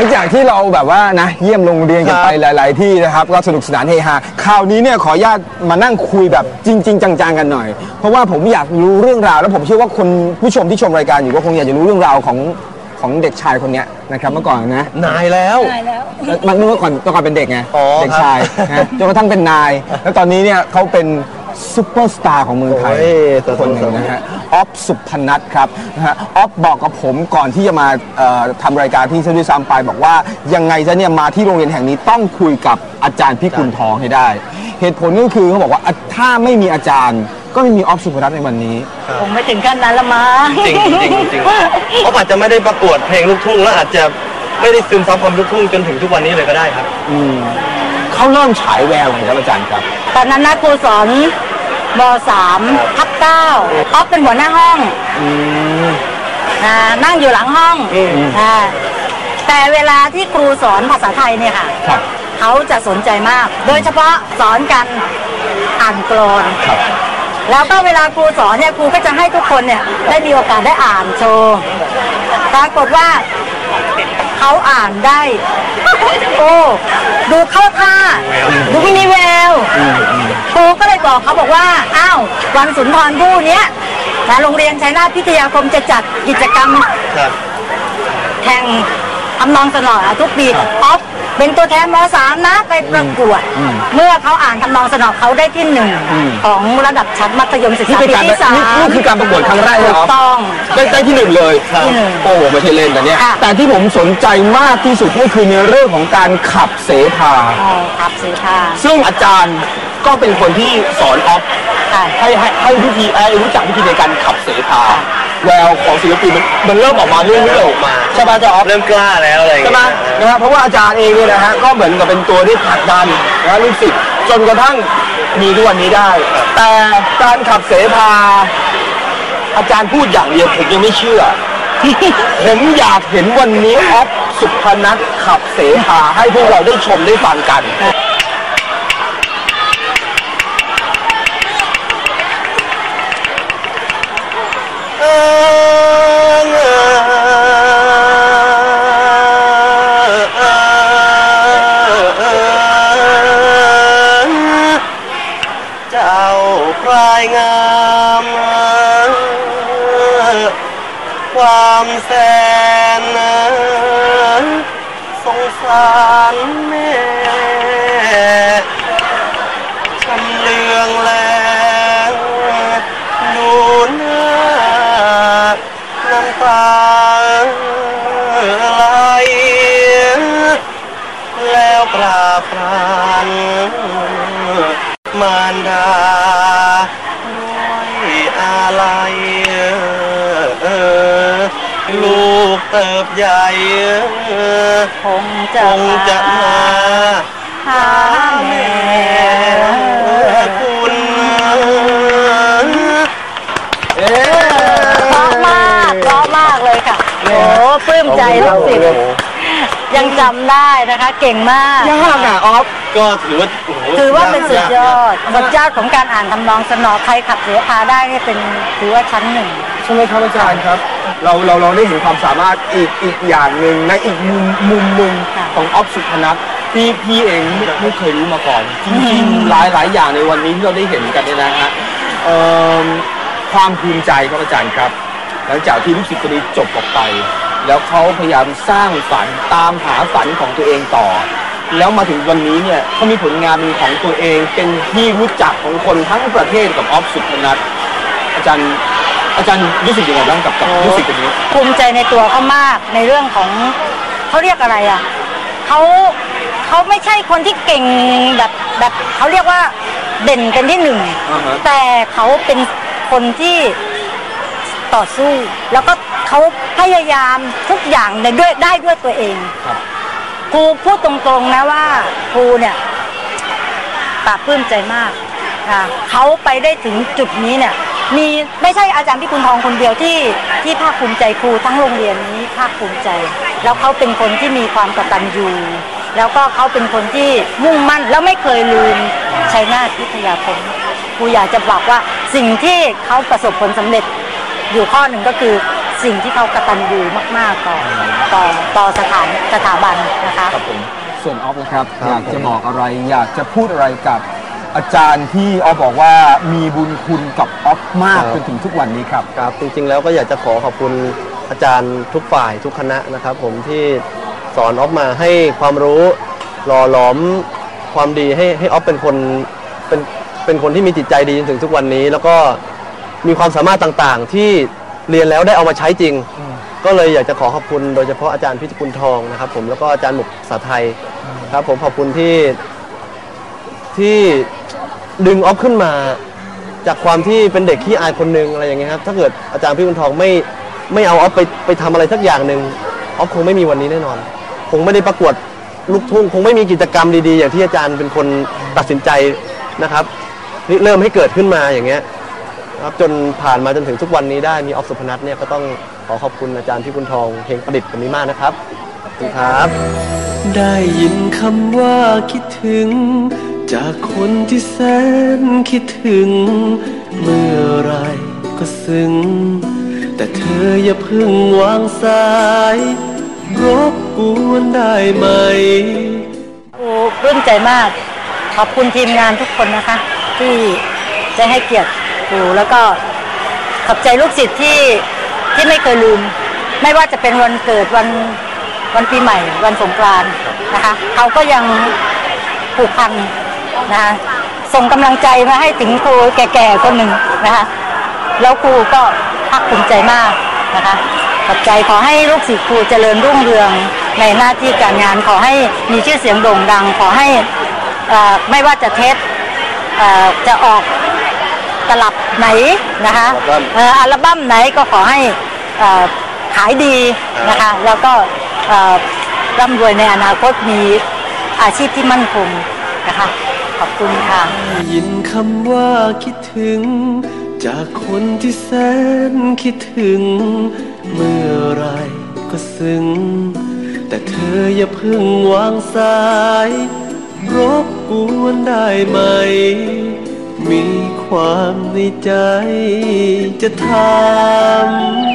ลังจากที่เราแบบว่านะเยี่ยมโรงเรียนกันไปหลาย ๆ ที่นะครับก็สนุกสนานเฮฮาคราวนี้เนี่ยขออนุญาตมานั่งคุยแบบจริง ๆ จัง ๆ กันหน่อย เพราะว่าผมอยากรู้เรื่องราว แล้วผมเชื่อว่าคนผู้ชมที่ชมรายการอยู่ก็คงอยากจะรู้เรื่องราวของของเด็กชายคนเนี้ยนะครับเมื่อก่อนนะนายแล้ว ตายแล้ว มันเมื่อก่อนเมื่อก่อนเป็นเด็กไงอ๋อเด็กชายนะจนกระทั่งเป็นนาย แล้วตอนนี้เนี่ยเขาเป็น ซุปเปอร์สตาร์ของเมืองไทยโอ้ยตัวคนหนึ่งนะฮะออฟสุพนัทครับนะฮะออฟบอกกับผมก่อนที่จะมาเอ่อทำรายการที่ซะด้วยซ้ำไปบอกว่ายังไงจะเนี่ยมาที่โรงเรียนแห่งนี้ต้องคุยกับอาจารย์พี่คุณทองให้ได้ เหตุผลก็คือเขาบอกว่าอะถ้าไม่มีอาจารย์ ก็ไม่มีออฟสุพนัทในวันนี้ ผมไม่ถึงขั้นนั้นละมั้ง จริงจริงจริงเขาอาจจะไม่ได้ประกวดเพลงลูกทุ่งแล้วอาจจะไม่ได้ซึมซับความลูกทุ่งจนถึงทุกวันนี้เลยก็ได้ครับอืมเขาเริ่มฉายแววไงครับอาจารย์ครับ ตอนนั้นนะครูสอน มสามทับเก้าออฟเป็นหัวหน้าห้องอืมอ่านั่งอยู่หลังห้องอืมอ่าแต่เวลาที่ครูสอนภาษาไทยเนี่ยค่ะ ครับเขาจะสนใจมาก โดยเฉพาะสอนกันอ่านกลอน ครับ แล้วก็เวลาครูสอนเนี่ยครูก็จะให้ทุกคนเนี่ยได้มีโอกาสได้อ่านโชว์ ปรากฏว่า เขาอ่านได้ โอ้ดูเข้าท่าดูมีแววครูก็เลยบอกเขาบอกว่าอ้าววันสุนทรภู่เนี้ยนะโรงเรียนชัยนาทพิทยาคมจะจัดกิจกรรมครับแข่งทำนองสนอทุกปีออฟ เป็นตัวแทนมสามนะไปประกวดเมื่อเขาอ่านทำนองสนอเขาได้ที่หนึ่งของระดับชั้นมัธยมศึกนี่ษาเป็นปีการที่สามนี่นี่คือการประกวดครั้งแรกเลยถูเหรกอต้อง ได้ได้ที่หนึ่งเลยที่หนึ่งโอ้โหไม่ใช่เล่นแต่เนี่ยค่ะ แต่ที่ผมสนใจมากที่สุดก็คือในเรื่องของการขับเสพา อ๋อครับสีค่ะซึ่งอาจารย์ก็เป็นคนที่สอนออฟ ค่ะ ให้ให้ให้วิธีให้รู้จักวิธีในการขับเสพา แววของศิลปินมันมันเริ่มออกมาเรื่อยๆเริ่มออกมาใช่ไหมอาจารย์ออฟเริ่มกล้าแล้วอะไรอย่างใช่ไหมเงี้ยนะครับเพราะว่าอาจารย์เองเนี่ยนะฮะก็เหมือนกับเป็นตัวที่ผลักดันนะลูกศิษย์จนกระทั่งมีทุกวันนี้ได้ แต่การขับเสพา อาจารย์พูดอย่างเดียวผมยังไม่เชื่อ ผมอยากเห็นวันนี้ออฟสุพนัทขับเสพาให้พวกเราได้ชมได้ฟังกัน รายงาม ความแสนสงสารแม่ชำเลืองแลดูหน้าน้ำตาไหลแล้วกราบพรานมารดา ใหญ่คงจะมาหาแม่คุณเอ๊ะเพราะมากเพราะมากเลยค่ะโอ้ปลื้มใจลูกศิษย์ยังจำได้นะคะ เก่งมากยากอะออฟก็ถือว่าถือว่าเป็นสุดยอดสุดยอดของการอ่านทำนองสนอใครขับเสียพาได้นี่เป็นถือว่าชั้นหนึ่ง ช่ไหมครับอาจารย์ครับ เราเราเราได้เห็นความสามารถอีกอีกอย่างหนึ่งในอีกมุมมุมหนึ่งค่ะของออฟสุพนัทที่พี่เองไม่ไม่เคยรู้มาก่อนจริงๆหลายหลายอย่างในวันนี้ที่เราได้เห็นกันเนี่ยนะฮะเอิ่มความภูมิใจครับอาจารย์ครับ หลังจากที่ลูกศิษย์คนนี้จบออกไป แล้วเขาพยายามสร้างฝันตามหาฝันของตัวเองต่อ แล้วมาถึงวันนี้เนี่ยเขามีผลงานเป็นของตัวเองเป็นที่รู้จักของคนทั้งประเทศกับออฟสุพนัทอาจารย์ อาจารย์รู้สึกยังไงบ้างกับกับลูกศิษย์คนนี้ ภูมิใจในตัวเขามากในเรื่องของเขาเรียกอะไรอะเขาเขาไม่ใช่คนที่เก่งแบบแบบเขาเรียกว่าเด่นเป็นที่หนึ่งอ่าฮะ แต่เขาเป็นคนที่ต่อสู้ แล้วก็เขาพยายามทุกอย่างในด้วยได้ด้วยตัวเอง ครับ ครูพูดตรงๆนะว่าครูเนี่ยปลาบปลื้มใจมากค่ะเขาไปได้ถึงจุดนี้เนี่ย มีไม่ใช่อาจารย์พิคุณทองคนเดียวที่ที่ภาคภูมิใจครูทั้งโรงเรียนนี้ภาคภูมิใจ แล้วเขาเป็นคนที่มีความกตัญญูแล้วก็เขาเป็นคนที่มุ่งมั่นแล้วไม่เคยลืมชัยนาทพิทยาคมครูอยากจะบอกว่าสิ่งที่เขาประสบผลสำเร็จอยู่ข้อหนึ่งก็คือสิ่งที่เขากตัญญูมาก ๆ ต่อต่อต่อสถานสถาบันนะคะครับผมส่วนออฟนะครับครับ อยากจะบอกอะไรอยากจะพูดอะไรกับ อาจารย์ที่ออฟบอกว่ามีบุญคุณกับออฟมากจนถึงทุกวันนี้ครับ ครับจริงๆแล้วก็อยากจะขอขอบคุณอาจารย์ทุกฝ่ายทุกคณะนะครับ ผมที่สอนออฟมาให้ความรู้หล่อหลอมความดีให้ให้ออฟเป็นคนเป็นเป็นคนที่มีจิตใจดีจนถึงทุกวันนี้ แล้วก็มีความสามารถต่างๆ ที่เรียนแล้วได้เอามาใช้จริง ก็เลยอยากจะขอขอบคุณโดยเฉพาะอาจารย์พิจิกุลทองนะครับ ผมแล้วก็อาจารย์หมุกภาษาไทยครับ ผมขอบคุณที่ที่ ดึงออฟขึ้นมา จากความที่เป็นเด็กขี้อายคนหนึ่งอะไรอย่างเงี้ยครับถ้าเกิดอาจารย์พี่บุญทองไม่ไม่เอาออฟไปไปทำอะไรสักอย่างหนึ่งออฟคงไม่มีวันนี้แน่นอน คงไม่ได้ประกวดลูกทุ่งคงไม่มีกิจกรรมดีๆ อย่างที่อาจารย์เป็นคนตัดสินใจนะครับริเริ่มให้เกิดขึ้นมาอย่างเงี้ยครับจนผ่านมาจนถึงทุกวันนี้ได้มีออฟสุพนัทเนี่ยก็ต้องขอขอบคุณอาจารย์พี่บุญทองเพลงประดิษฐ์คนนี้มากนะครับขอบคุณครับ ได้ยินคำว่าคิดถึง จากคนที่แสนคิดถึง เมื่อไรก็ซึ้ง แต่เธออย่าพิ่งวางสาย รบกวนได้ไหมครูปลื้มใจมาก ขอบคุณทีมงานทุกคนนะคะ ที่จะให้เกียรติครูแล้วก็ขอบใจลูกศิษย์ที่ที่ไม่เคยลืม ไม่ว่าจะเป็นวันเกิดวันวันปีใหม่ วันสงกรานต์นะคะ เขาก็ยังผูกพัน นะคะส่งกำลังใจมาให้ถึงครูแก่ๆคนหนึ่งนะคะแล้วครูก็ภาคภูมิใจมากนะคะขอบใจขอให้ลูกศิษย์ครูเจริญรุ่งเรืองในหน้าที่การงานขอให้มีชื่อเสียงโด่งดัง ขอให้เอ่อไม่ว่าจะเทสเอ่อจะออกตลับไหนนะคะอัลบั้มเอ่ออัลบั้มไหนก็ขอให้เอ่อขายดีนะคะแล้วก็เอ่อร่ำรวยในอนาคตมีอาชีพที่มั่นคงนะ คะขอบคุณค่ะ ยินคำว่าคิดถึง จากคนที่แสนคิดถึง เมื่อไรก็ซึ้ง แต่เธออย่าเพิ่งวางสาย รบกวนได้ไหม มีความในใจจะถาม